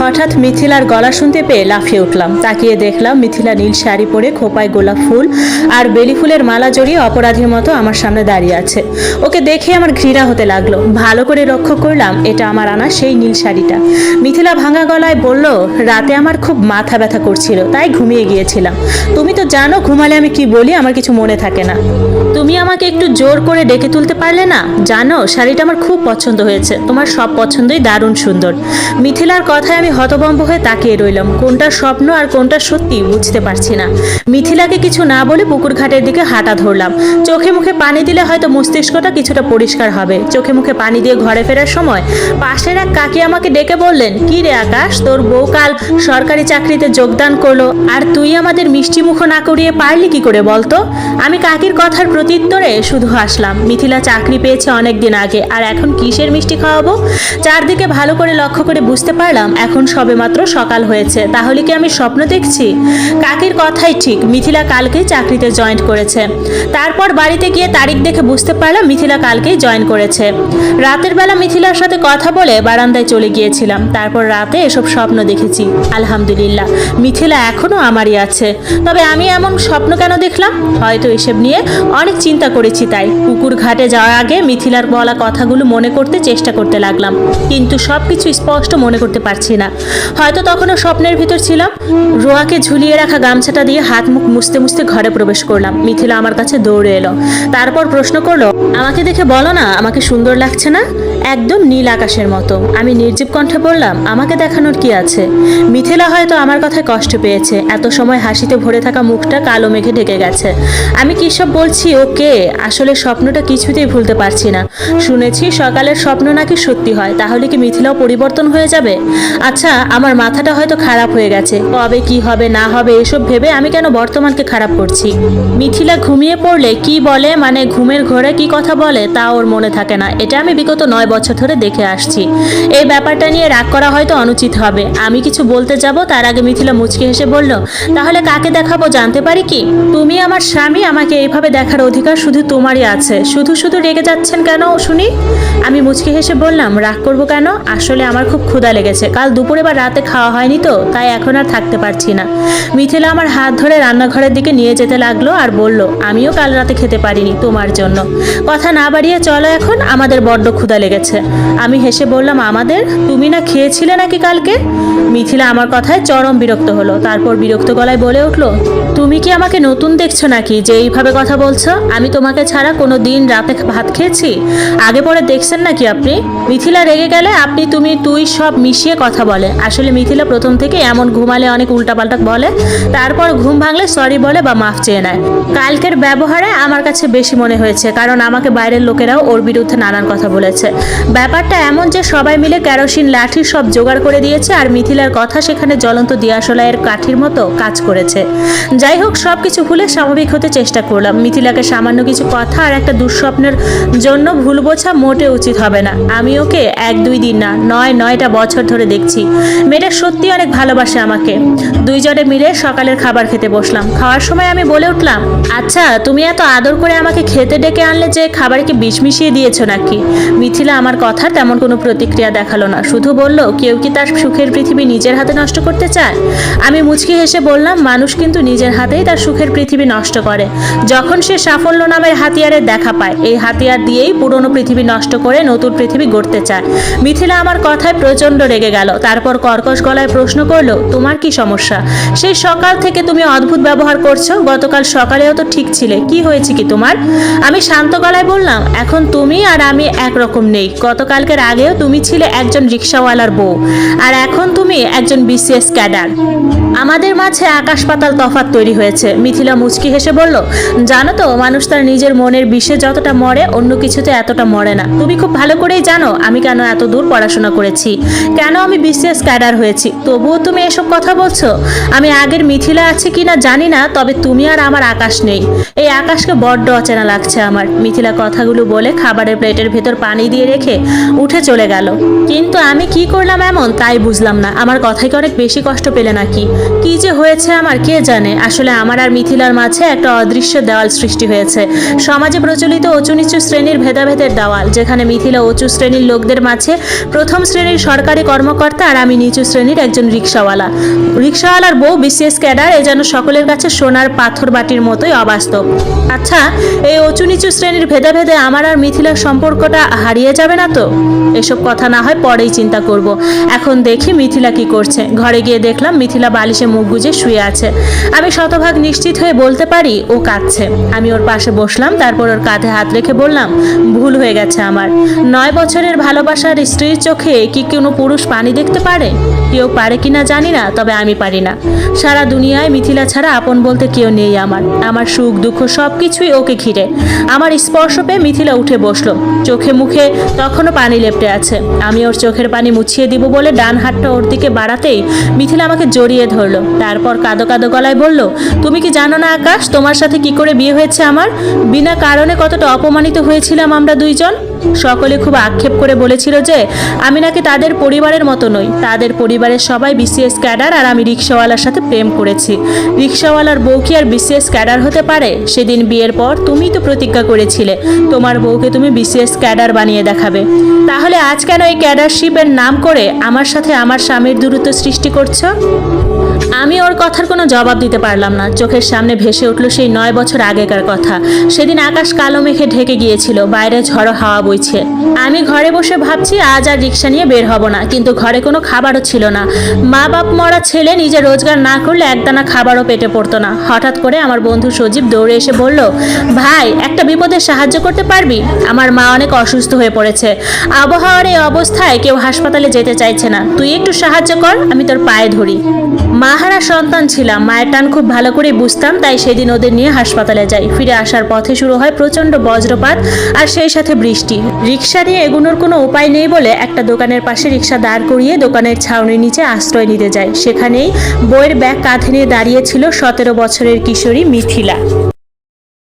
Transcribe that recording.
হঠাৎ মিথিলার গলা শুনতে পেয়ে লাফিয়ে উঠলাম। তাকিয়ে দেখলাম মিথিলা নীল শাড়ি পরে খোপায় গোলাপ ফুল আর বেলি ফুলের মালা জড়িয়ে অপরাধীর মতো আমার সামনে দাঁড়িয়ে আছে। ওকে দেখে আমার ঘৃণা হতে লাগল। ভালো করে লক্ষ্য করলাম এটা আমার আনা সেই নীল শাড়িটা। মিথিলা ভাঙা গলায় বলল, রাতে আমার খুব মাথা ব্যথা করছিল, তাই ঘুমিয়ে গিয়েছিলাম। তুমি তো জানো ঘুমালে আমি কি বলি, আমার কিছু মনে থাকে না। তুমি আমাকে একটু জোর করে ডেকে তুলতে পারলে না? জানো, শাড়িটা আমার খুব পছন্দ হয়েছে। তোমার সব পছন্দই দারুণ সুন্দর। মিথিলার কথায় আমি হতভম্ব হয়ে তাকিয়ে রইলাম। কোনটা স্বপ্ন আর কোনটা সত্যি বুঝতে পারছি না। মিথিলাকে কিছু না বলে পুকুর ঘাটের দিকে হাঁটা ধরলাম। চোখে মুখে পানি দিলে হয়তো মস্তিষ্কটা কিছুটা পরিষ্কার হবে। চোখে মুখে পানি দিয়ে ঘরে ফেরার সময় পাশের এক কাকি আমাকে ডেকে বললেন, কি রে আকাশ, তোর বউ কাল সরকারি চাকরিতে যোগদান করল। আর তুই আমাদের মিষ্টি মুখ না করিয়ে পারলি কি করে বলতো? আমি কাকির কথার প্রত্যুত্তরে শুধু হাসলাম। মিথিলা চাকরি পেয়েছে অনেক দিন আগে। আর এখন কিসের মিষ্টি খাওয়াবো? চারদিকে ভালো করে লক্ষ্য করে বুঝতে পারলাম, এখন সবেমাত্র সকাল হয়েছে। তাহলে কি আমি স্বপ্ন দেখছি? কাকির কথাই ঠিক, মিথিলা কালকেই চাকরিতে জয়েন করেছে। তারপর বাড়িতে গিয়ে তারিখ দেখে বুঝতে পারলাম মিথিলা কালকেই জয়েন করেছে। রাতের বেলা মিথিলার সাথে কথা বলে বারান্দায় চলে গিয়েছিলাম। তারপর রাতে এসব স্বপ্ন দেখেছি। আলহামদুলিল্লাহ, মিথিলা এখনও আমারই আছে। তবে আমি এমন স্বপ্ন কেন দেখলাম? হয়তো এসব নিয়ে অনেক চিন্তা করেছি তাই। পুকুর ঘাটে যাওয়ার আগে মিথিলার বলা কথাগুলো মনে করতে চেষ্টা করতে লাগলাম। কিন্তু সব কিছু স্পষ্ট মনে করতে পারছি না। হয়তো তখনও স্বপ্নের ভিতর ছিলাম। রোয়াকে ঝুলিয়ে রাখা গামছাটা দিয়ে হাত মুখ মুছতে মুছতে ঘরে প্রবেশ করলাম। মিথিলা আমার কাছে দৌড়ে এলো। তারপর প্রশ্ন করল, আমাকে দেখে বলো না, আমাকে সুন্দর লাগছে না? একদম নীল আকাশের মতো। আমি নির্জীব কণ্ঠে বললাম, আমাকে দেখানোর কি আছে? মিথিলা হয়তো আমার কথায় কষ্ট পেয়েছে। এত সময় হাসিতে ভরে থাকা মুখটা কালো মেঘে ঢেকে গেছে। আমি কি সব বলছি ওকে আসলে স্বপ্নটা কিছুতেই ভুলতে পারছি না। শুনেছি সকালের স্বপ্ন নাকি সত্যি হয়, তাহলে কি মিথিলাও পরিবর্তন হয়ে যাবে? আচ্ছা আমার মাথাটা হয়তো খারাপ হয়ে গেছে। কবে কি হবে, না হবে, এসব ভেবে আমি কেন বর্তমানকে খারাপ করছি? মিথিলা ঘুমিয়ে পড়লে কি বলে মানে ঘুমের ঘরে কি কথা বলে, তা ওর মনে থাকে না। এটা আমি বিগত নয় বছর ধরে দেখে আসছি। এই ব্যাপারটা নিয়ে রাগ করা হয়তো অনুচিত হবে। আমি কিছু বলতে যাব, তার আগে মিথিলা মুচকি হেসে বলল, তাহলে কাকে দেখাবো, জানতে পারি কি? তুমি আমার স্বামী, আমাকে এইভাবে দেখার অধিকার শুধু তোমারই আছে। শুধু শুধু রেগে যাচ্ছেন কেন, শুনি? আমি মুচকি হেসে বললাম, রাগ করব কেন? আসলে আমার খুব ক্ষুধা লেগেছে। কাল দুপুরে বা রাতে খাওয়া হয়নি তো, তাই এখন আর থাকতে পারছি না। মিথিলা আমার হাত ধরে রান্নাঘরের দিকে নিয়ে যেতে লাগল আর বলল, আমিও কাল রাতে খেতে পারিনি তোমার জন্য। কথা না বাড়িয়ে চলো এখন, আমাদের বড্ড ক্ষুধা লেগেছে। আমি হেসে বললাম, আমাদের? তুমি না খেয়েছিলে নাকি কালকে? মিথিলা আমার কথায় চরম বিরক্ত হলো, তারপর বিরক্ত গলায় বলে উঠল, তুমি কি আমাকে নতুন দেখছ নাকি যে এইভাবে কথা বলছো? আমি তোমাকে ছাড়া কোনো দিন রাতে ভাত খেয়েছি? আগে পরে দেখছেন নাকি আপনি? মিথিলা রেগে গেলে, আপনি, তুমি, তুই সব মিশিয়ে কথা বলে। আসলে মিথিলা প্রথম থেকে এমন ঘুমালে অনেক উল্টাপাল্টা বলে, তারপর ঘুম ভাঙলে সরি বলে বা মাফ চেয়ে নেয়। কালকের ব্যবহারে আমার কাছে বেশি মনে হয়েছে, কারণ আমাকে বাইরের লোকেরাও ওর বিরুদ্ধে নানান কথা বলেছে। ব্যাপারটা এমন যে সবাই মিলে কেরোসিন, লাঠি সব জোগাড় করে দিয়েছে আর মিথিলার কথা সেখানে জ্বলন্ত দিয়াশলাইয়ের কাঠির মতো কাজ করেছে। যাই হোক সব কিছু ভুলে স্বাভাবিক হতে চেষ্টা করলাম। মিথিলাকে সামান্য কিছু কথা আর একটা দুঃস্বপ্নের জন্য ভুল বোঝা মোটে উচিত হবে না। আমি ওকে এক দুই দিন না, নয় নয়টা বছর ধরে দেখছি। মেয়েটা সত্যি অনেক ভালোবাসে আমাকে। দুইজনে মিলে সকালের খাবার খেতে বসলাম। খাওয়ার সময় আমি বলে উঠলাম আচ্ছা তুমি এত আদর করে আমাকে খেতে ডেকে আনলে যে খাবারে কি বিষ মিশিয়ে দিয়েছ নাকি? মিথিলা আমার কথা তেমন কোনো প্রতিক্রিয়া দেখাল না। শুধু বলল, কেউ কি তার সুখের পৃথিবী নিজের হাতে নষ্ট করতে চায়? আমি মুচকি হেসে বললাম, মানুষ কিন্তু নিজের হাতেই তার সুখের পৃথিবী নষ্ট করে। যখন সে সাফল্য নামের হাতিয়ারের দেখা পায়, এই হাতিয়ার দিয়েই পুরনো পৃথিবী নষ্ট করে নতুন পৃথিবী গড়তে চায়। মিথিলা আমার কথায় প্রচণ্ড রেগে গেল। তারপর কর্কশ গলায় প্রশ্ন করল, তোমার কি সমস্যা? সেই সকাল থেকে তুমি অদ্ভুত ব্যবহার করছ, গতকাল সকালেও তো ঠিক ছিলে, কি হয়েছে কি তোমার? আমি শান্ত গলায় বললাম, এখন তুমি আর আমি একরকম নেই, গতকালকের আগেও তুমি ছিলে একজন রিক্সাওয়ালার বউ, আর এখন তুমি একজন বিসিএস ক্যাডার। আমাদের মাঝে আকাশ পাতাল তফাৎ তৈরি হয়েছে, মিথিলা মুচকি হেসে বলল। জানো তো, মানুষ তার নিজের মনের বিষে যতটা মরে, অন্য কিছুতে এতটা মরে না। তুমি খুব ভালো করেই জানো, আমি কেন এত দূর পড়াশোনা করেছি। কেন আমি বিসিএস ক্যাডার হয়েছি। তবুও তুমি এসব কথা বলছো? আমি আগের মিথিলা আছে কি না জানি না, তবে তুমি আর আমার আকাশ নেই। এই আকাশকে বড্ড অচেনা লাগছে আমার। মিথিলা কথাগুলো বলে খাবারের প্লেটের ভেতর পানি দিয়ে রেখে উঠে চলে গেল। কিন্তু আমি কি করলাম এমন তাই বুঝলাম না। আমার কথায় কি অনেক বেশি কষ্ট পেলে নাকি? কি যে হয়েছে আমার কে জানে? আসলে আমার আর মিথিলার মাঝে একটা অদৃশ্য দেওয়াল সৃষ্টি হয়েছে। সমাজে প্রচলিত উঁচু নিচু শ্রেণির ভেদাভেদের দেওয়াল, যেখানে মিথিলা উঁচু শ্রেণির লোকদের মাঝে প্রথম শ্রেণির সরকারি কর্মকর্তা আর আমি নিচু শ্রেণির একজন রিক্সাওয়ালা। রিক্সাওয়ালার বউ বিসিএস ক্যাডার, এ যেন সকলের কাছে সোনার পাথর বাটির মতোই অবাস্তব। আচ্ছা এই উঁচু নিচু শ্রেণির ভেদে ভেদে আমার আর মিথিলার সম্পর্কটা হারিয়ে যাবে না তো? এসব কথা না হয় পরেই চিন্তা করব। এখন দেখি মিথিলা কি করছে। ঘরে গিয়ে দেখলাম মিথিলা বালিশে মুখ গুজে শুয়ে আছে। আমি শতভাগ নিশ্চিত হয়ে বলতে পারি, ও কাঁদছে। আমি ওর পাশে বসলাম, তারপর ওর কাঁধে হাত রেখে বললাম, ভুল হয়ে গেছে আমার। নয় বছরের ভালোবাসার স্ত্রীর চোখে কি কোনো পুরুষ পানি দেখতে পারে? কেউ পারে কিনা জানি না, তবে আমি পারি না। সারা দুনিয়ায় মিথিলা ছাড়া আপন বলতে কেউ নেই আমার। আমার সুখ, দুঃখ সব কিছুই ওকে ঘিরে। আমার স্পর্শ পেয়ে মিথিলা উঠে বসল। চোখে মুখে তখনও পানি লেপটে আছে। আমি ওর চোখের পানি মুছিয়ে দিব বলে ডান হাতটা ওর দিকে বাড়াতেই মিথিলা আমাকে জড়িয়ে ধরলো। তারপর কাদো কাদো গলায় বলল, তুমি কি জানো না আকাশ, তোমার সাথে কি করে বিয়ে হয়েছে আমার? বিনা কারণে কতটা অপমানিত হয়েছিলাম আমরা দুইজন। সকলে খুব আক্ষেপ করে বলেছিল যে, আমি নাকি তাদের পরিবারের মতো নই। তাদের পরিবারের সবাই বিসিএস ক্যাডার আর আমি রিক্সাওয়ালার সাথে প্রেম করেছি। রিক্সাওয়ালার বউ কি আর বিসিএস ক্যাডার হতে পারে? সেদিন বিয়ের পর তুমি তো প্রতিজ্ঞা করেছিলে, তোমার বউকে তুমি বিসিএস ক্যাডার বানিয়ে দেখাবে। তাহলে আজ কেন এই ক্যাডারশিপের নাম করে আমার সাথে আমার স্বামীর দূরত্ব সৃষ্টি করছ? আমি ওর কথার কোনো জবাব দিতে পারলাম না। চোখের সামনে ভেসে উঠল সেই নয় বছর আগেকার কথা। সেদিন আকাশ কালো মেঘে ঢেকে গিয়েছিল, বাইরে ঝড়ো হাওয়া বইছে। আমি ঘরে বসে ভাবছি, আজ আর রিক্সা নিয়ে বের হব না, কিন্তু ঘরে কোনো খাবারও ছিল না। মা বাপ মরা ছেলে নিজে রোজগার না করলে একদানা খাবারও পেটে পড়তো না। হঠাৎ করে আমার বন্ধু সজীব দৌড়ে এসে বলল, ভাই, একটা বিপদে সাহায্য করতে পারবি? আমার মা অনেক অসুস্থ হয়ে পড়েছে। আবহাওয়ার এই অবস্থায় কেউ হাসপাতালে যেতে চাইছে না। তুই একটু সাহায্য কর, আমি তোর পায়ে ধরি। মাহারা সন্তান ছিলাম, মায়ের টান খুব ভালো করে বুঝতাম, তাই সেদিন ওদের নিয়ে হাসপাতালে যাই। ফিরে আসার পথে শুরু হয় প্রচণ্ড বজ্রপাত আর সেই সাথে বৃষ্টি। রিক্সা নিয়ে এগোনোর কোনো উপায় নেই বলে একটা দোকানের পাশে রিক্সা দাঁড় করিয়ে দোকানের ছাউনির নিচে আশ্রয় নিতে যায়। সেখানেই বইয়ের ব্যাগ কাঁধে নিয়ে দাঁড়িয়েছিল সতেরো বছরের কিশোরী মিথিলা।